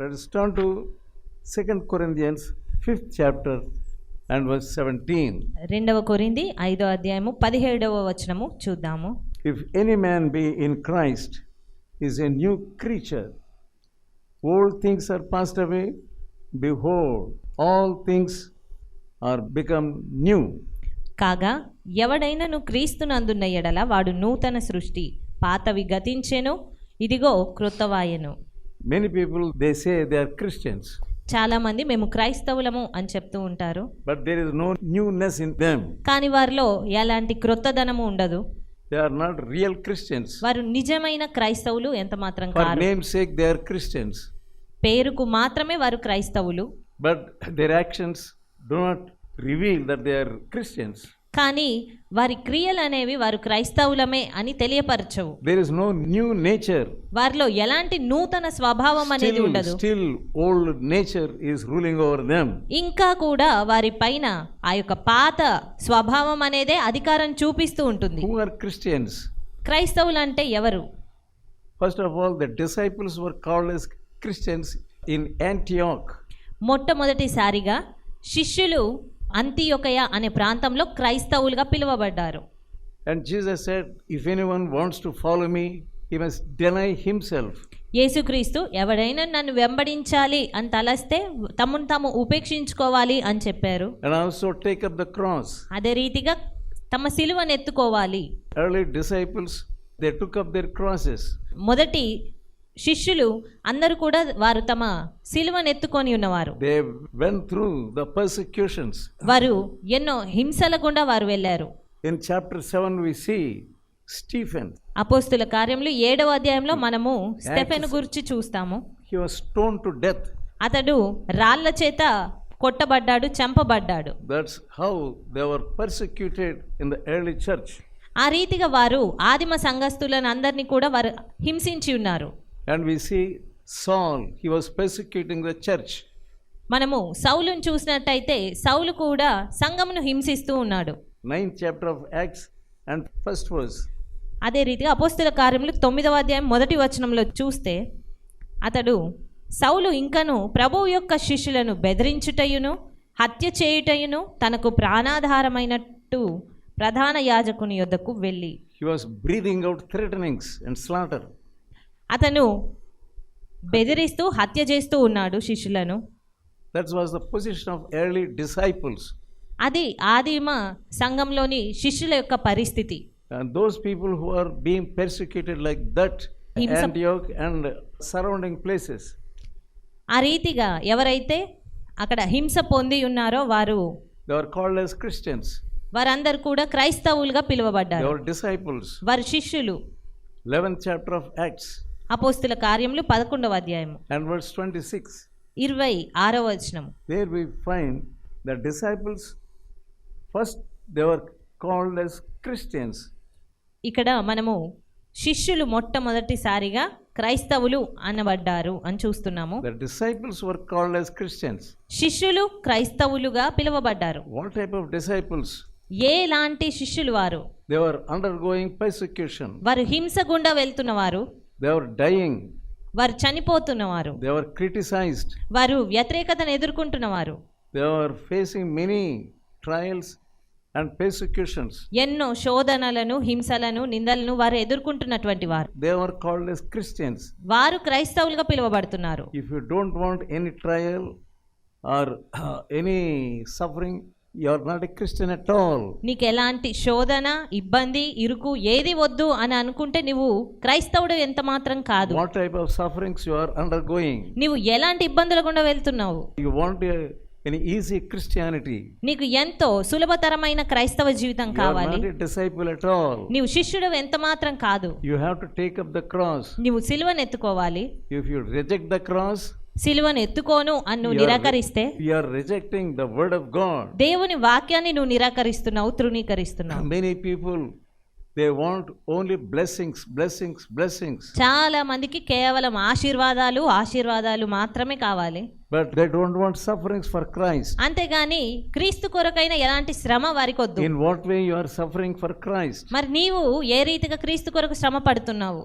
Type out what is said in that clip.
Let us turn to 2 Corinthians 5th chapter and verse 17. రెండవ కొరింది ఐదో అధ్యాయము పదిహేడవ వచనము చూద్దాము If any man be in Christ, is a new creature. Old things are passed away. Behold, all things are become new. కాగా ఎవడైనను క్రీస్తునందున్న ఎడల వాడు నూతన సృష్టి పాతవి గతించెను ఇదిగో క్రొత్తవాయెను Many people they say they are Christians, చాలామంది మేము క్రైస్తవులము అని చెప్తూ ఉంటారు but there is no newness in them. కానీ వారిలో ఎలాంటి క్రొత్తదనము ఉండదు They are not real Christians. వారు నిజమైన క్రైస్తవులు ఎంత మాత్రం For car name's sake, they are Christians, పేరుకు మాత్రమే వారు క్రైస్తవులు but their actions do not reveal that they are Christians. కానీ వారి క్రియలు అనేవి వారు క్రైస్తవులమే అని తెలియపరచవు. There is no new nature వారిలో ఎలాంటి నూతన స్వభావం అనేది ఉండదు. Still old nature is ruling over them ఇంకా కూడా వారి పైన ఆ యొక్క పాత స్వభావం అనేదే అధికారం చూపిస్తూ ఉంటుంది. హూ ఆర్ క్రిస్టియన్స్ క్రైస్తవులు అంటే ఎవరు? First of all the disciples were called as Christians in Antioch మొట్టమొదటిసారిగా శిష్యులు అంతియొకయ అనే ప్రాంతంలో క్రైస్తవులుగా పిలువబడ్డారు. And Jesus said if anyone wants to follow me he must deny himself యేసుక్రీస్తు ఎవరైనా నన్ను వెంబడించాలి అని తలస్తే తమను తాము ఉపేక్షించుకోవాలి అని చెప్పారు. And also take up the cross అదే రీతిగా తమ సిలువను ఎత్తుకోవాలి early disciples they took up their crosses మొదటి శిష్యులు అందరూ కూడా వారు తమ సిలువను ఎత్తుకొని ఉన్నవారు They went through the persecutions. వారు ఎన్నో హింసల గుండా వారు వెళ్ళారు In chapter 7, we see Stephen. అపోస్తుల కార్యములు ఏడవ అధ్యాయంలో మనము స్టెఫెన్ గురించి చూస్తాము He was stoned to death. అతడు రాళ్ళ చేత కొట్టబడ్డాడు చంపబడ్డాడు That's how they were persecuted in the early church. ఆ రీతిగా వారు ఆదిమ సంఘస్థులను అందరినీ కూడా వారు హింసించి ఉన్నారు And we see Saul, he was persecuting the church. మనము సౌలును చూసినట్టయితే సౌలు కూడా సంఘమును హింసిస్తూ ఉన్నాడు Ninth chapter of Acts and first verse. అదే రీతిగా అపోస్తుల కార్యములు తొమ్మిదవ అధ్యాయం మొదటి వచనంలో చూస్తే అతడు సౌలు ఇంకను ప్రభువు యొక్క శిష్యులను బెదిరించుటయును హత్య చేయుటయును తనకు ప్రాణాధారమైనట్టు ప్రధాన యాజకుని యొద్దకు వెళ్ళి He was breathing out threatenings and slaughter. అతను బెదిరిస్తూ హత్య చేస్తూ ఉన్నాడు శిష్యులను. That was the position of early disciples అది ఆదిమ సంఘంలోని శిష్యుల యొక్క పరిస్థితి. Those people who are being persecuted like that Antioch and surrounding places ఆ రీతిగా ఎవరైతే అక్కడ హింస పొంది ఉన్నారో వారు దే క్రిస్టియన్స్ వారందరూ కూడా క్రైస్తవులుగా పిలువబడ్డారు. దే డిసైపుల్స్ వారి శిష్యులు. 11th చాప్టర్ ఆఫ్ యాక్ట్స్ అపోస్తుల కార్యములు పదకొండవ అధ్యాయము. అండ్ వర్స్ ట్వంటీ సిక్స్ ఇరవై ఆరవ వచనం there we find the disciples first they were called as Christians ఇక్కడ మనము శిష్యులు మొట్టమొదటిసారిగా క్రైస్తవులు అనబడ్డారు అని చూస్తున్నాము. The disciples were called as Christians శిష్యులు క్రైస్తవులుగా పిలువబడ్డారు. వాట్ టైప్ ఆఫ్ డిసైపుల్స్ ఏ లాంటి శిష్యులు వారు? దేవర్ అండర్ గోయింగ్ పర్సిక్యూషన్ వారు హింస గుండా వెళ్తున్న They were dying. వారు చనిపోతున్నవారు They were criticized. వారు వ్యతిరేకతను ఎదుర్కొంటున్నవారు They were facing many trials and persecutions. ఎన్నో శోధనలను హింసలను నిందలను వారు ఎదుర్కొంటున్నటువంటి వారు They were called as Christians. వారు క్రైస్తవులుగా పిలువబడుతున్నారు If you don't want any trial or uh, any suffering, you are not a Christian at all. నీకు ఎలాంటి శోధన ఇబ్బంది ఇరుకు ఏది వద్దు అని అనుకుంటే నువ్వు క్రైస్తవుడు ఎంత మాత్రం కాదు What type of sufferings you are undergoing? నువ్వు ఎలాంటి ఇబ్బందుల గుండా వెళ్తున్నావు You want a, an easy Christianity. నీకు ఎంతో సులభతరమైన క్రైస్తవ జీవితం You are కావాలి not a disciple at all. నీవు శిష్యుడు ఎంత మాత్రం కాదు You have to take up the cross. నువ్వు సిలువను ఎత్తుకోవాలి If you reject the cross, సిలువను ఎత్తుకోను అని నువ్వు you are, నిరాకరిస్తే you are rejecting the word of God. దేవుని వాక్యాన్ని నువ్వు నిరాకరిస్తున్నావు తృణీకరిస్తున్నావు Many people, they want only blessings, blessings, blessings. చాలా మందికి కేవలం ఆశీర్వాదాలు ఆశీర్వాదాలు మాత్రమే కావాలి But they don't want sufferings for Christ. అంతేగాని క్రీస్తు కొరకైన ఎలాంటి శ్రమ వారికి వద్దు In what way you are suffering for Christ? మరి నీవు ఏ రీతిగా క్రీస్తు కొరకు శ్రమ పడుతున్నావు